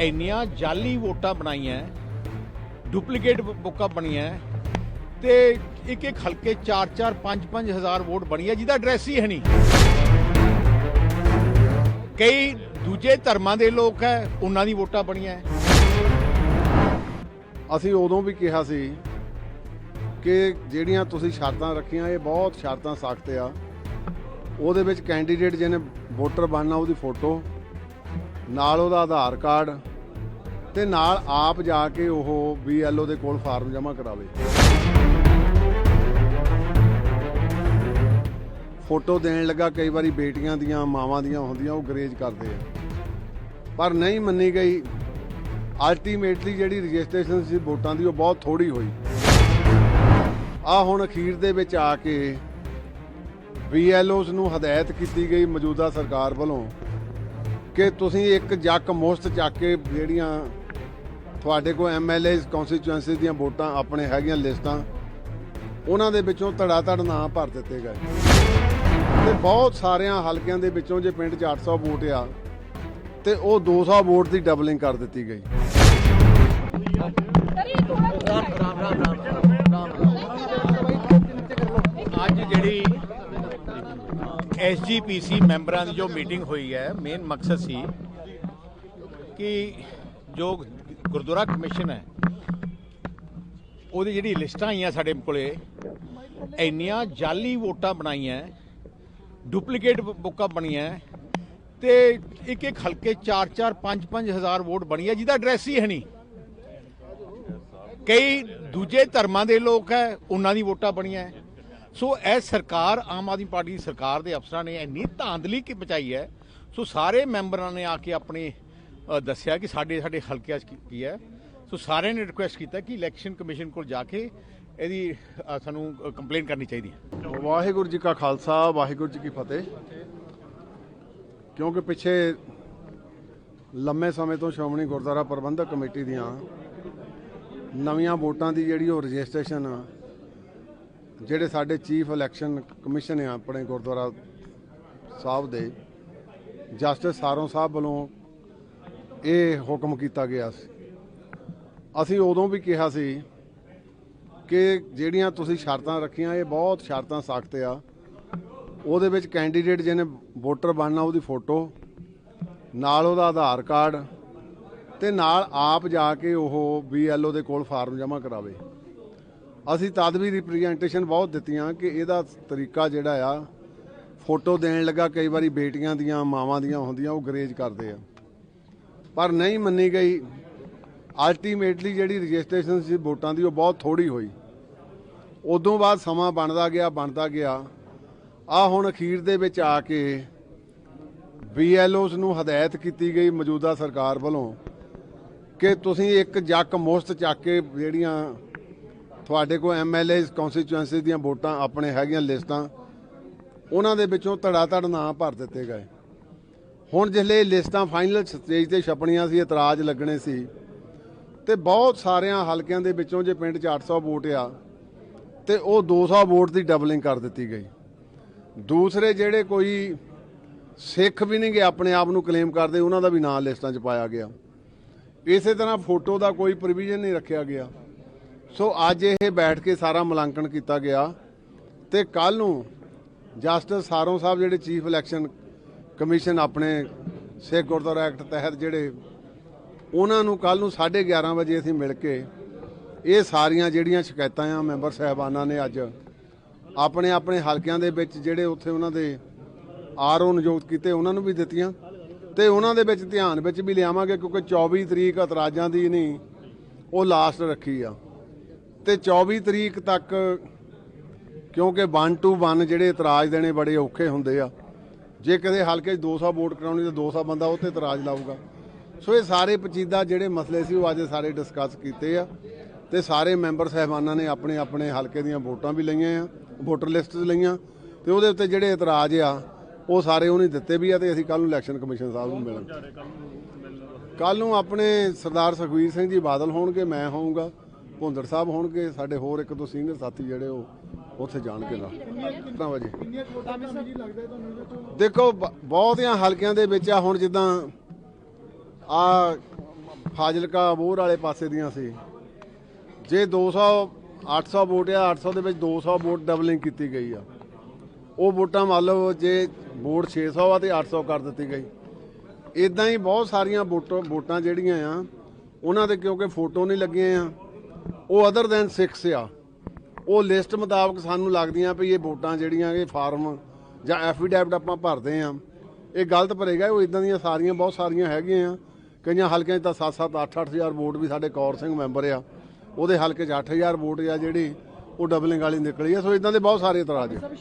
ਇੰਨੀਆਂ ਜਾਲੀ ਵੋਟਾਂ ਬਣਾਈਆਂ, ਡੁਪਲੀਕੇਟ ਬੁੱਕਾਂ ਬਣੀਆਂ ਤੇ ਇੱਕ ਇੱਕ ਹਲਕੇ 4-4 5-5 ਹਜ਼ਾਰ ਵੋਟ ਬਣੀ ਹੈ ਜਿਹਦਾ ਐਡਰੈਸ ਹੀ ਹੈ ਨਹੀਂ। ਕਈ ਦੂਜੇ ਧਰਮਾਂ ਦੇ ਲੋਕ ਹੈ, ਉਹਨਾਂ ਦੀ ਵੋਟਾਂ ਬਣੀਆਂ। ਅਸੀਂ ਉਦੋਂ ਵੀ ਕਿਹਾ ਸੀ ਕਿ ਜਿਹੜੀਆਂ ਤੁਸੀਂ ਸ਼ਰਤਾਂ ਰੱਖੀਆਂ, ਇਹ ਬਹੁਤ ਸ਼ਰਤਾਂ ਸਖਤ ਆ। ਉਹਦੇ ਵਿੱਚ ਕੈਂਡੀਡੇਟ ਜਿਹਨੇ ਵੋਟਰ ਬਣਨਾ, ਉਹਦੀ ਫੋਟੋ ਨਾਲ ਉਹਦਾ ਆਧਾਰ ਕਾਰਡ ਤੇ ਨਾਲ ਆਪ ਜਾ ਕੇ ਉਹ ਬੀਐਲਓ ਦੇ ਕੋਲ ਫਾਰਮ ਜਮ੍ਹਾਂ ਕਰਾਵੇ। ਫੋਟੋ ਦੇਣ ਲੱਗਾ, ਕਈ ਵਾਰੀ ਬੇਟੀਆਂ ਦੀਆਂ, ਮਾਵਾਂ ਦੀਆਂ ਹੁੰਦੀਆਂ, ਉਹ ਗਰੇਜ ਕਰਦੇ ਆ। ਪਰ ਨਹੀਂ ਮੰਨੀ ਗਈ। ਅਲਟੀਮੇਟਲੀ ਜਿਹੜੀ ਰਜਿਸਟ੍ਰੇਸ਼ਨ ਸੀ ਵੋਟਾਂ ਦੀ, ਉਹ ਬਹੁਤ ਥੋੜੀ ਹੋਈ। ਆ ਹੁਣ ਅਖੀਰ ਦੇ ਵਿੱਚ ਆ ਕੇ ਬੀਐਲਓਸ ਨੂੰ ਹਦਾਇਤ ਕੀਤੀ ਗਈ ਮੌਜੂਦਾ ਸਰਕਾਰ ਵੱਲੋਂ। ਕਿ ਤੁਸੀਂ ਇੱਕ ਜੱਕ ਮੁਸਤ ਚੱਕ ਕੇ ਜਿਹੜੀਆਂ ਤੁਹਾਡੇ ਕੋਲ ਐਮਐਲਏ ਕਨਸਟੀਚੁਐਂਸੀ ਦੀਆਂ ਵੋਟਾਂ ਆਪਣੇ ਹੈਗੀਆਂ ਲਿਸਟਾਂ ਉਹਨਾਂ ਦੇ ਵਿੱਚੋਂ ਧੜਾ ਧੜ ਨਾਂ ਭਰ ਦਿੱਤੇ ਗਏ। ਤੇ ਬਹੁਤ ਸਾਰਿਆਂ ਹਲਕਿਆਂ ਦੇ ਵਿੱਚੋਂ ਜੇ ਪਿੰਡ 'ਚ 800 ਵੋਟ ਆ ਤੇ ਉਹ 200 ਵੋਟ ਦੀ ਡਬਲਿੰਗ ਕਰ ਦਿੱਤੀ ਗਈ। ਅੱਜ ਜਿਹੜੀ ਐਸਜੀਪੀਸੀ ਮੈਂਬਰਾਂ ਦੀ ਜੋ ਮੀਟਿੰਗ ਹੋਈ ਹੈ ਮੇਨ ਮਕਸਦ ਸੀ ਕਿ ਜੋ ਗੁਰਦੁਆਰਾ ਕਮਿਸ਼ਨ ਹੈ, ਉਹਦੀ ਜਿਹੜੀ ਲਿਸਟਾਂ ਆਈਆਂ ਸਾਡੇ ਕੋਲੇ, ਇੰਨੀਆਂ ਜਾਲੀ ਵੋਟਾਂ ਬਣਾਈਆਂ, ਡੁਪਲੀਕੇਟ ਬੁੱਕਾਂ ਬਣੀਆਂ ਤੇ ਇੱਕ ਇੱਕ ਹਲਕੇ 4-4 5-5 ਹਜ਼ਾਰ ਵੋਟ ਬਣੀ ਹੈ, ਜਿਹਦਾ ਐਡਰੈਸ ਹੀ ਹੈ ਨਹੀਂ। ਕਈ ਦੂਜੇ ਧਰਮਾਂ ਦੇ ਲੋਕ ਹੈ, ਉਹਨਾਂ ਦੀ ਵੋਟਾਂ ਬਣੀਆਂ। ਸੋ ਇਹ ਸਰਕਾਰ, ਆਮ ਆਦਮੀ ਪਾਰਟੀ ਦੀ ਸਰਕਾਰ ਦੇ ਅਫਸਰਾਂ ਨੇ ਇੰਨੀ ਧਾਂਦਲੀ ਕੀ ਬਚਾਈ ਹੈ। ਸੋ ਸਾਰੇ ਮੈਂਬਰਾਂ ਨੇ ਆ ਕੇ ਆਪਣੇ ਦੱਸਿਆ ਕਿ ਸਾਡੇ ਸਾਡੇ ਹਲਕਿਆਂ 'ਚ ਕੀ- ਕੀ ਹੈ। ਸੋ ਸਾਰਿਆਂ ਨੇ ਰਿਕੁਐਸਟ ਕੀਤਾ ਕਿ ਇਲੈਕਸ਼ਨ ਕਮਿਸ਼ਨ ਕੋਲ ਜਾ ਕੇ ਇਹਦੀ ਸਾਨੂੰ ਕੰਪਲੇਨ ਕਰਨੀ ਚਾਹੀਦੀ ਹੈ। ਵਾਹਿਗੁਰੂ ਜੀ ਕਾ ਖਾਲਸਾ, ਵਾਹਿਗੁਰੂ ਜੀ ਕੀ ਫਤਿਹ। ਕਿਉਂਕਿ ਪਿੱਛੇ ਲੰਮੇ ਸਮੇਂ ਤੋਂ ਸ਼੍ਰੋਮਣੀ ਗੁਰਦੁਆਰਾ ਪ੍ਰਬੰਧਕ ਕਮੇਟੀ ਦੀਆਂ ਨਵੀਆਂ ਵੋਟਾਂ ਦੀ ਜਿਹੜੀ ਉਹ ਰਜਿਸਟ੍ਰੇਸ਼ਨ ਜਿਹੜੇ ਸਾਡੇ ਚੀਫ ਇਲੈਕਸ਼ਨ ਕਮਿਸ਼ਨ ਆ ਆਪਣੇ ਗੁਰਦੁਆਰਾ ਸਾਹਿਬ ਦੇ, ਜਸਟਿਸ ਸਾਰੋਂ ਸਾਹਿਬ ਵੱਲੋਂ ਇਹ ਹੁਕਮ ਕੀਤਾ ਗਿਆ ਸੀ। ਅਸੀਂ ਉਦੋਂ ਵੀ ਕਿਹਾ ਸੀ ਕਿ ਜਿਹੜੀਆਂ ਤੁਸੀਂ ਸ਼ਰਤਾਂ ਰੱਖੀਆਂ, ਇਹ ਬਹੁਤ ਸ਼ਰਤਾਂ ਸਖਤ ਆ। ਉਹਦੇ ਵਿੱਚ ਕੈਂਡੀਡੇਟ ਜਿਹਨੇ ਵੋਟਰ ਬਣਨਾ, ਉਹਦੀ ਫੋਟੋ, ਨਾਲ ਉਹਦਾ ਆਧਾਰ ਕਾਰਡ ਤੇ ਨਾਲ ਆਪ ਜਾ ਕੇ ਉਹ ਬੀਐਲਓ ਦੇ ਕੋਲ ਫਾਰਮ ਜਮ੍ਹਾਂ ਕਰਾਵੇ। ਅਸੀਂ ਤਦ ਵੀ ਰਿਪਰੈਜ਼ੈਂਟੇਸ਼ਨ ਬਹੁਤ ਦਿੱਤੀਆਂ ਕਿ ਇਹਦਾ ਤਰੀਕਾ ਜਿਹੜਾ ਆ, ਫੋਟੋ ਦੇਣ ਲੱਗਾ, ਕਈ ਵਾਰੀ ਬੇਟੀਆਂ ਦੀਆਂ, ਮਾਵਾਂ ਦੀਆਂ ਹੁੰਦੀਆਂ, ਉਹ ਗਰੇਜ ਕਰਦੇ ਆ। ਪਰ ਨਹੀਂ ਮੰਨੀ ਗਈ। ਅਲਟੀਮੇਟਲੀ ਜਿਹੜੀ ਰਜਿਸਟ੍ਰੇਸ਼ਨ ਸੀ ਵੋਟਾਂ ਦੀ, ਉਹ ਬਹੁਤ ਥੋੜੀ ਹੋਈ। ਉਦੋਂ ਬਾਅਦ ਸਮਾਂ ਬਣਦਾ ਗਿਆ ਬਣਦਾ ਗਿਆ। ਆ ਹੁਣ ਅਖੀਰ ਦੇ ਵਿੱਚ ਆ ਕੇ ਬੀਐਲਓਸ ਨੂੰ ਹਦਾਇਤ ਕੀਤੀ ਗਈ ਮੌਜੂਦਾ ਸਰਕਾਰ ਵੱਲੋਂ ਕਿ ਤੁਸੀਂ ਇੱਕ ਜੱਕ ਮੁਫ਼ਤ ਚੱਕ ਕੇ ਜਿਹੜੀਆਂ ਤੁਹਾਡੇ ਕੋਲ ਐਮਐਲਏ ਕਨਸਟੀਚੁਐਂਸੀ ਦੀਆਂ ਵੋਟਾਂ, ਆਪਣੇ ਹੈਗੀਆਂ ਲਿਸਟਾਂ, ਉਹਨਾਂ ਦੇ ਵਿੱਚੋਂ ਧੜਾ ਧੜ ਨਾਂ ਭਰ ਦਿੱਤੇ ਗਏ। ਹੁਣ ਜਿਹੜੇ ਲਿਸਟਾਂ ਫਾਈਨਲ ਸਟੇਜ ਤੇ ਛਪਣੀਆਂ ਸੀ, ਇਤਰਾਜ਼ ਲੱਗਣੇ ਸੀ, ਤੇ ਬਹੁਤ ਸਾਰਿਆਂ ਹਲਕਿਆਂ ਦੇ ਵਿੱਚੋਂ ਜੇ ਪਿੰਡ 'ਚ 800 ਵੋਟ ਆ, ਤੇ ਉਹ 200 ਵੋਟ ਦੀ ਡਬਲਿੰਗ ਕਰ ਦਿੱਤੀ ਗਈ। ਦੂਸਰੇ ਜਿਹੜੇ ਕੋਈ ਸਿੱਖ ਵੀ ਨਹੀਂਗੇ ਆਪਣੇ ਆਪ ਨੂੰ ਕਲੇਮ ਕਰਦੇ, ਉਹਨਾਂ ਦਾ ਵੀ ਨਾਂ ਲਿਸਟਾਂ 'ਚ ਪਾਇਆ ਗਿਆ। ਇਸੇ ਤਰ੍ਹਾਂ ਫੋਟੋ ਦਾ ਕੋਈ ਪ੍ਰੋਵੀਜ਼ਨ ਨਹੀਂ ਰੱਖਿਆ ਗਿਆ। ਸੋ ਅੱਜ ਇਹ ਬੈਠ ਕੇ ਸਾਰਾ ਮੁਲਾਂਕਣ ਕੀਤਾ ਗਿਆ ਤੇ ਕੱਲ ਨੂੰ ਜਸਟਿਸ ਸਾਰੋਂ ਸਾਹਿਬ ਜਿਹੜੇ ਚੀਫ ਇਲੈਕਸ਼ਨ ਕਮਿਸ਼ਨ ਆਪਣੇ ਸਿੱਖ ਗੁਰਦੁਆਰਾ ਐਕਟ ਤਹਿਤ ਜਿਹੜੇ ਉਹਨਾਂ ਨੂੰ ਕੱਲ ਨੂੰ 11:30 ਵਜੇ ਅਸੀਂ ਮਿਲ ਕੇ ਇਹ ਸਾਰੀਆਂ ਜਿਹੜੀਆਂ ਸ਼ਿਕਾਇਤਾਂ ਆ ਮੈਂਬਰ ਸਾਹਿਬਾਨਾਂ ਨੇ ਅੱਜ ਆਪਣੇ ਆਪਣੇ ਹਲਕਿਆਂ ਦੇ ਵਿੱਚ ਜਿਹੜੇ ਉੱਥੇ ਉਹਨਾਂ ਦੇ ਆਰਓ ਨਿਯੁਕਤ ਕੀਤੇ ਉਹਨਾਂ ਨੂੰ ਵੀ ਦਿੱਤੀਆਂ ਤੇ ਉਹਨਾਂ ਦੇ ਵਿੱਚ ਧਿਆਨ ਵਿੱਚ ਵੀ ਲਿਆਵਾਂਗੇ ਕਿਉਂਕਿ 24 ਤਰੀਕ ਇਤਰਾਜ਼ਾਂ ਦੀ ਨਹੀਂ, ਉਹ ਲਾਸਟ ਰੱਖੀ ਆ। ਤੇ 24 ਤਰੀਕ ਤੱਕ, ਕਿਉਂਕਿ 1 ਟੂ 1 ਜਿਹੜੇ ਇਤਰਾਜ਼ ਦੇਣੇ ਬੜੇ ਔਖੇ ਹੁੰਦੇ ਆ। ਜੇ ਕਦੇ ਹਲਕੇ 'ਚ 200 ਵੋਟ ਕਰਾਉਣੀ ਤਾਂ 200 ਬੰਦਾ ਉਹ ਤੇ ਇਤਰਾਜ਼ ਲਾਊਗਾ। ਸੋ ਇਹ ਸਾਰੇ ਪਚੀਦਾ ਜਿਹੜੇ ਮਸਲੇ ਸੀ ਉਹ ਅੱਜ ਸਾਰੇ ਡਿਸਕਸ ਕੀਤੇ ਆ ਤੇ ਸਾਰੇ ਮੈਂਬਰ ਸਹਿਬਾਨਾਂ ਨੇ ਆਪਣੇ ਆਪਣੇ ਹਲਕੇ ਦੀਆਂ ਵੋਟਾਂ ਵੀ ਲਈਆਂ ਆ ਵੋਟਰ ਲਿਸਟ ਲਈਆਂ ਤੇ ਉਹਦੇ ਉੱਤੇ ਜਿਹੜੇ ਇਤਰਾਜ਼ ਆ, ਉਹ ਸਾਰੇ ਉਹਨੇ ਦਿੱਤੇ ਵੀ ਆ ਤੇ ਅਸੀਂ ਕੱਲ ਨੂੰ ਇਲੈਕਸ਼ਨ ਕਮਿਸ਼ਨ ਸਾਹਿਬ ਨੂੰ ਮਿਲਾਂਗੇ। ਕੱਲ ਨੂੰ ਆਪਣੇ ਸਰਦਾਰ ਸੁਖਵੀਰ ਸਿੰਘ ਜੀ ਬਾਦਲ ਹੋਣਗੇ, ਮੈਂ ਹੋਊਂਗਾ। ਭੁੰਦੜ ਸਾਹਿਬ ਹੋਣਗੇ ਸਾਡੇ ਹੋਰ ਇੱਕ ਦੋ ਸੀਨੀਅਰ ਸਾਥੀ ਜਿਹੜੇ ਉਹ ਉੱਥੇ ਜਾਣਗੇ ਨਾ ਕਿੰਨਾ ਵਜੇ? ਦੇਖੋ ਬਹੁਤਿਆਂ ਹਲਕਿਆਂ ਦੇ ਵਿੱਚ ਆ ਹੁਣ ਜਿੱਦਾਂ ਆ ਫਾਜ਼ਿਲਕਾ ਅਬੋਹਰ ਵਾਲੇ ਪਾਸੇ ਦੀਆਂ ਸੀ। ਜੇ 200 800 ਵੋਟ ਆ 800 ਦੇ ਵਿੱਚ 200 ਵੋਟ ਡਬਲਿੰਗ ਕੀਤੀ ਗਈ ਆ। ਉਹ ਵੋਟਾਂ ਮੰਨ ਲਓ ਜੇ ਵੋਟ 600 ਆ ਤੇ 800 ਕਰ ਦਿੱਤੀ ਗਈ। ਇਦਾਂ ਹੀ ਬਹੁਤ ਸਾਰੀਆਂ ਵੋਟਾਂ ਜਿਹੜੀਆਂ ਆ ਉਹਨਾਂ ਦੇ ਕਿਉਂਕਿ ਫੋਟੋ ਨਹੀਂ ਲੱਗੀਆਂ ਆ ਉਹ ਅਦਰ ਦੈਨ 6 ਆ ਉਹ ਲਿਸਟ ਮੁਤਾਬਕ ਸਾਨੂੰ ਲੱਗਦੀਆਂ ਵੀ ਇਹ ਵੋਟਾਂ ਜਿਹੜੀਆਂ ਇਹ ਫਾਰਮ ਜਾਂ ਐਫੀਡੈਵਿਟ ਆਪਾਂ ਭਰਦੇ ਆ। ਇਹ ਗਲਤ ਭਰੇਗਾ, ਉਹ ਇਦਾਂ ਦੀਆਂ ਸਾਰੀਆਂ, ਬਹੁਤ ਸਾਰੀਆਂ ਹੈਗੀਆਂ ਆ। ਕਈਆਂ ਹਲਕਿਆਂ 'ਚ ਤਾਂ 7-7 8-8 ਹਜ਼ਾਰ ਵੋਟ ਵੀ ਸਾਡੇ ਕੌਰ ਸਿੰਘ ਮੈਂਬਰ ਆ। ਉਹਦੇ ਹਲਕੇ 'ਚ 8000 ਵੋਟ ਆ ਜਿਹੜੀ, ਉਹ ਡਬਲਿੰਗ ਵਾਲੀ ਨਿਕਲੀ ਆ। ਸੋ ਇਦਾਂ ਦੇ ਬਹੁਤ ਸਾਰੇ ਇਤਰਾਜ਼ ਆ।